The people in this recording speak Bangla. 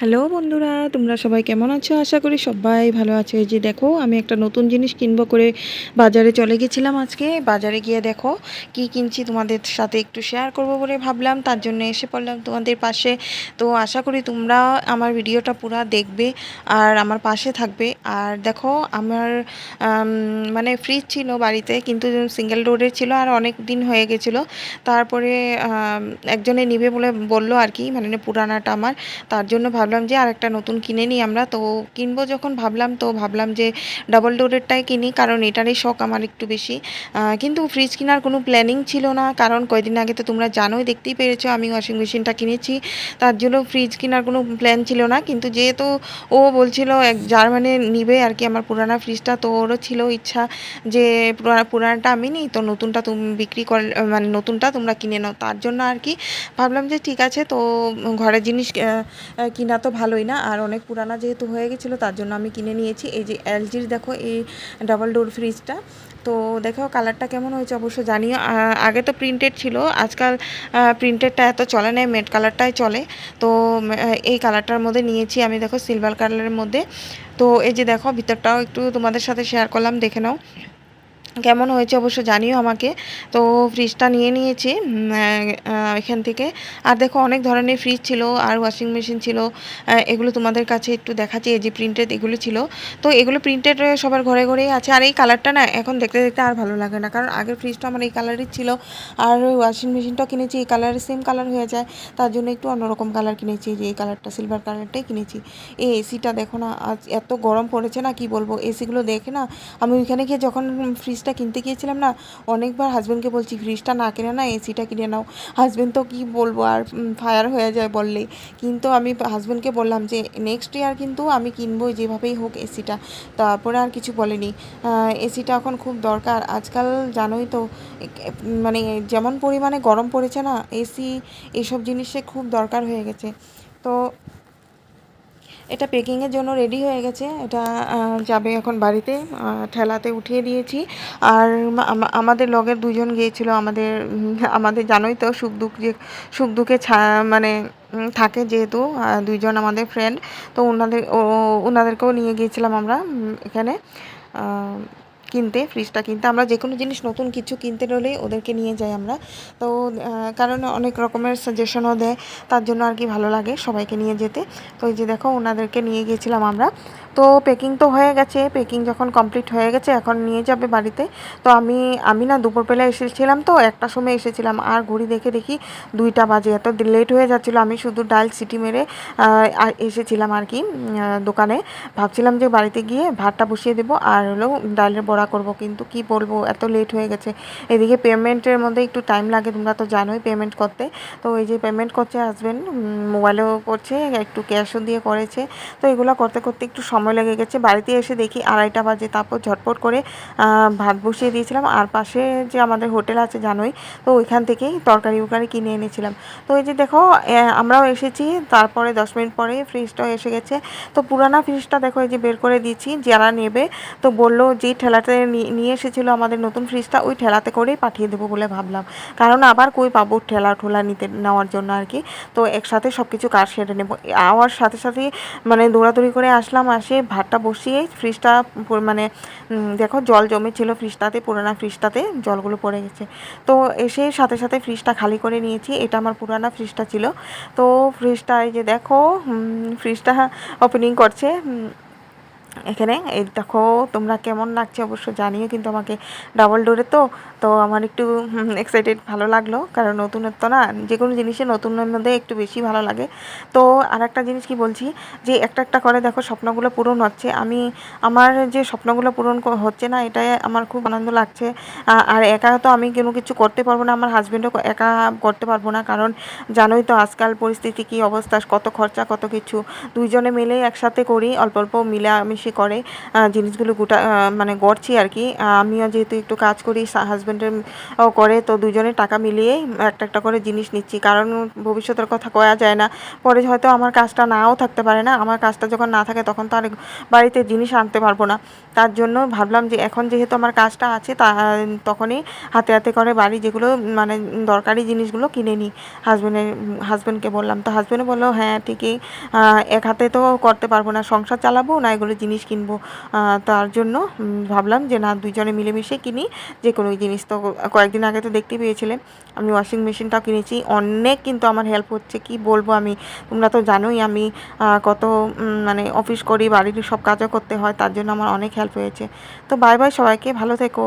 হ্যালো বন্ধুরা, তোমরা সবাই কেমন আছো? আশা করি সবাই ভালো আছো। যে দেখো, আমি একটা নতুন জিনিস কিনবো করে বাজারে চলে গেছিলাম আজকে। বাজারে গিয়ে দেখো, কি কিনছি তোমাদের সাথে একটু শেয়ার করব বলে ভাবলাম। তার জন্য এসে পড়লাম তোমাদের পাশে। তো আশা করি তোমরা আমার ভিডিওটা পুরো দেখবে আর আমার পাশে থাকবে। আর দেখো, আমার মানে ফ্রিজ ছিল বাড়িতে, কিন্তু সিঙ্গেল ডোরের ছিল আর অনেক দিন হয়ে গেছিল। তারপরে একজনে নিবে বলে বলল আর কি মানে পুরানাটা আমার। তার জন্য ভাবলাম যে আর একটা নতুন কিনে নিই আমরা। তো কিনবো যখন ভাবলাম, তো ভাবলাম যে ডাবল ডোরেরটাই কিনি, কারণ এটারই শখ আমার একটু বেশি। কিন্তু ফ্রিজ কেনার কোনো প্ল্যানিং ছিল না, কারণ কয়দিন আগে তো তোমরা জানোই, দেখতেই পেরেছ আমি ওয়াশিং মেশিনটা কিনেছি। তার জন্য ফ্রিজ কেনার কোনো প্ল্যান ছিল না, কিন্তু যেহেতু ও বলছিল এক জার্মানে নিবে আর কি আমার পুরানা ফ্রিজটা তো ওরও ছিল ইচ্ছা যে পুরা- পুরানাটা আমি নিই, তো নতুনটা তুমি, বিক্রি কর মানে নতুনটা তোমরা কিনে নাও। তার জন্য আর কি ভাবলাম যে ঠিক আছে, তো ঘরের জিনিস কিনা তো ভালোই না, আর অনেক পুরানা যেহেতু হয়ে গেছিল, তার জন্য আমি কিনে নিয়েছি। এই যে এলজির দেখো, এই ডাবল ডোর ফ্রিজটা তো দেখো কালারটা কেমন হয়েছে অবশ্য জানিও। আগে তো প্রিন্টেড ছিল, আজকাল প্রিন্টেডটা এত চলে না মেট কালারটাই চলে। তো এই কালারটার মধ্যে নিয়েছি আমি দেখো সিলভার কালারের মধ্যে। তো এই যে দেখো, ভিতরটাও একটু তোমাদের সাথে শেয়ার করলাম, দেখে নাও। কেমন হয়েছে অবশ্য জানিও আমাকে। তো ফ্রিজটা নিয়ে নিয়েছি এখান থেকে। আর দেখো অনেক ধরনের ফ্রিজ ছিল, আর ওয়াশিং মেশিন ছিল এগুলো তোমাদের কাছে একটু দেখাচ্ছি, এই যে প্রিন্টেড এগুলো ছিল। তো এগুলো প্রিন্টেড সবার ঘরে ঘরেই আছে। আর এই কালারটা না এখন দেখতে দেখতে আর ভালো লাগে না, কারণ আগের ফ্রিজটা আমার এই কালারই ছিল। আর ওয়াশিং মেশিনটাও কিনেছি, এই কালারের সেম কালার হয়ে যায়। তার জন্য একটু অন্যরকম কালার কিনেছি, যে এই কালারটা সিলভার কালারটাই কিনেছি। এই এসিটা দেখো না, আজ এত গরম পড়েছে না, কি বলব? এসিগুলো দেখে না, আমি ওইখানে গিয়ে যখন ফ্রিজটা কিনতে গিয়েছিলাম না, অনেকবার হাজব্যান্ডকে বলছি ফ্রিজটা না কিনে না এসিটা কিনে নাও। হাজব্যান্ড তো কি বলব, আর ফায়ার হয়ে যায় বললে কিন্তু আমি হাজব্যান্ডকে বললাম যে নেক্সট ইয়ার কিন্তু আমি কিনবো যেভাবেই হোক এসিটা তারপরে আর কিছু বলেনি। এসিটা এখন খুব দরকার। আজকাল জানোই তো মানে যেমন পরিমাণে গরম পড়েছে না এসি এসব জিনিসে খুব দরকার হয়ে গেছে। তো এটা পেকিংয়ের জন্য রেডি হয়ে গেছে। এটা যাবে এখন বাড়িতে ঠেলাতে উঠিয়ে দিয়েছি। আর আমাদের লগের দুজন গিয়েছিল, আমাদের আমাদের জানোই তো সুখ দুঃখ যে, সুখ দুঃখে মানে থাকে যেহেতু দুইজন আমাদের ফ্রেন্ড তো ওনাদের ওনাদেরকেও নিয়ে গিয়েছিলাম আমরা এখানে। কিনতে ফ্রিজটা কিনতে। আমরা যে কোনো জিনিস নতুন কিছু কিনতে হলেই ওদেরকে নিয়ে যাই আমরা। তো কারণ অনেক রকমের সাজেশনও দেয়। তার জন্য আর কি ভালো লাগে সবাইকে নিয়ে যেতে। তো এই যে দেখো, ওনাদেরকে নিয়ে গিয়েছিলাম আমরা। তো পেকিং তো হয়ে গেছে। পেকিং যখন কমপ্লিট হয়ে গেছে, এখন নিয়ে যাবে বাড়িতে। তো আমি আমি না দুপুরবেলা এসেছিলাম তো একটা সময় এসেছিলাম। আর ঘড়ি দেখে দেখি দুইটা বাজে, এত লেট হয়ে যাচ্ছিল। আমি শুধু ডাল সিটি মেরে এসেছিলাম আর কি দোকানে। ভাবছিলাম যে বাড়িতে গিয়ে ভাতটা বসিয়ে দেবো, আর হলো ডালের বড়া করব। কিন্তু কি বলব, এত লেট হয়ে গেছে। এদিকে পেমেন্টের মধ্যে একটু টাইম লাগে, তোমরা তো জানোই পেমেন্ট করতে। তো এই যে পেমেন্ট করছে হাজব্যান্ড মোবাইলেও করছে, একটু ক্যাশও দিয়ে করেছে। তো এগুলো করতে করতে একটু সময় লেগে গেছে। বাড়িতে এসে দেখি আড়াইটা বাজে। তারপর ঝটপট করে ভাত বসিয়ে দিয়েছিলাম। আর পাশে যে আমাদের হোটেল আছে জানোই, তো ওইখান থেকেই তরকারি উরকারি কিনে এনেছিলাম। তো এই যে দেখো আমরাও এসেছি। তারপরে দশ মিনিট পরে ফ্রিজটাও এসে গেছে। তো পুরানা ফ্রিজটা দেখো, এই যে বের করে দিয়েছি। যারা নেবে, তো বলল যে ঠেলাতে নিয়ে এসেছিল আমাদের নতুন ফ্রিজটা ওই ঠেলাতে করেই পাঠিয়ে দেবো বলে ভাবলাম। কারণ আবার কই পাবো ঠেলা ঠোলা নিতে, নেওয়ার জন্য আর কি। তো একসাথে সব কিছু কাজ সেরে নেব। আওয়ার সাথে সাথে মানে দৌড়াদৌড়ি করে আসলাম আসে ভাতটা বসিয়ে ফ্রিজটা মানে দেখো জল জমেছিল ফ্রিজটাতে পুরানা ফ্রিজটাতে জলগুলো পড়ে গেছে। তো এসে সাথে সাথে ফ্রিজটা খালি করে নিয়েছি, এটা আমার পুরানা ফ্রিজটা ছিল। তো ফ্রিজটা এই যে দেখো ফ্রিজটা ওপেনিং করছে এখানে এই দেখো, তোমরা কেমন লাগছে অবশ্য জানিও, কিন্তু আমাকে ডাবল ডোরে তো তো আমার একটু এক্সাইটেড ভালো লাগল। কারণ নতুনত্ব না যে কোনো জিনিসে নতুনের মধ্যে একটু বেশি ভালো লাগে। তো আর একটা জিনিস কি বলছি, যে একটা একটা করে দেখো, স্বপ্নগুলো পূরণ হচ্ছে। আমি, আমার যে স্বপ্নগুলো পূরণ হচ্ছে না, এটাই আমার খুব আনন্দ লাগছে। আর একা তো আমি কোনো কিছু করতে পারব না, আমার হাজব্যান্ডও একা করতে পারব না। কারণ জানোই তো আজকাল পরিস্থিতি, কী অবস্থা, কত খরচা, কত কিছু। দুইজনে মিলে একসাথে করি, অল্প অল্প মিলামিশে মিলেমিশে করে জিনিসগুলো গোটা মানে গড়ছি আর কি। আমিও যেহেতু একটু কাজ করি হাজব্যান্ডের করে, তো দুজনে টাকা মিলিয়েই একটা একটা করে জিনিস নিচ্ছি। কারণ ভবিষ্যতের কথা কয়া যায় না, পরে হয়তো আমার কাজটা নাও থাকতে পারে না। আমার কাজটা যখন না থাকে, তখন তো আর বাড়িতে জিনিস আনতে পারব না। তার জন্য ভাবলাম যে, এখন যেহেতু আমার কাজটা আছে, তা, তখনই হাতে হাতে করে বাড়ি যেগুলো মানে দরকারি জিনিসগুলো কিনে নিই। হাজব্যান্ডের হাজব্যান্ডকে বললাম। তো হাজব্যান্ডও বলল হ্যাঁ ঠিকই এক হাতে তো করতে পারব না। সংসার চালাবো, না এগুলো জিনিস কিনবো তার জন্য ভাবলাম যে না, দুইজনে মিলেমিশে কিনি, যে কোনো জিনিস তো কয়েকদিন আগে তো দেখতে পেয়েছিলেন। আমি ওয়াশিং মেশিনটাও কিনেছি। অনেক কিন্তু আমার হেল্প হচ্ছে, কি বলব আমি? তোমরা তো জানোই আমি কত মানে অফিস করি, বাড়ির সব কাজও করতে হয়, তার জন্য আমার অনেক হেল্প হয়েছে। তো বাই বাই সবাইকে, ভালো থেকো।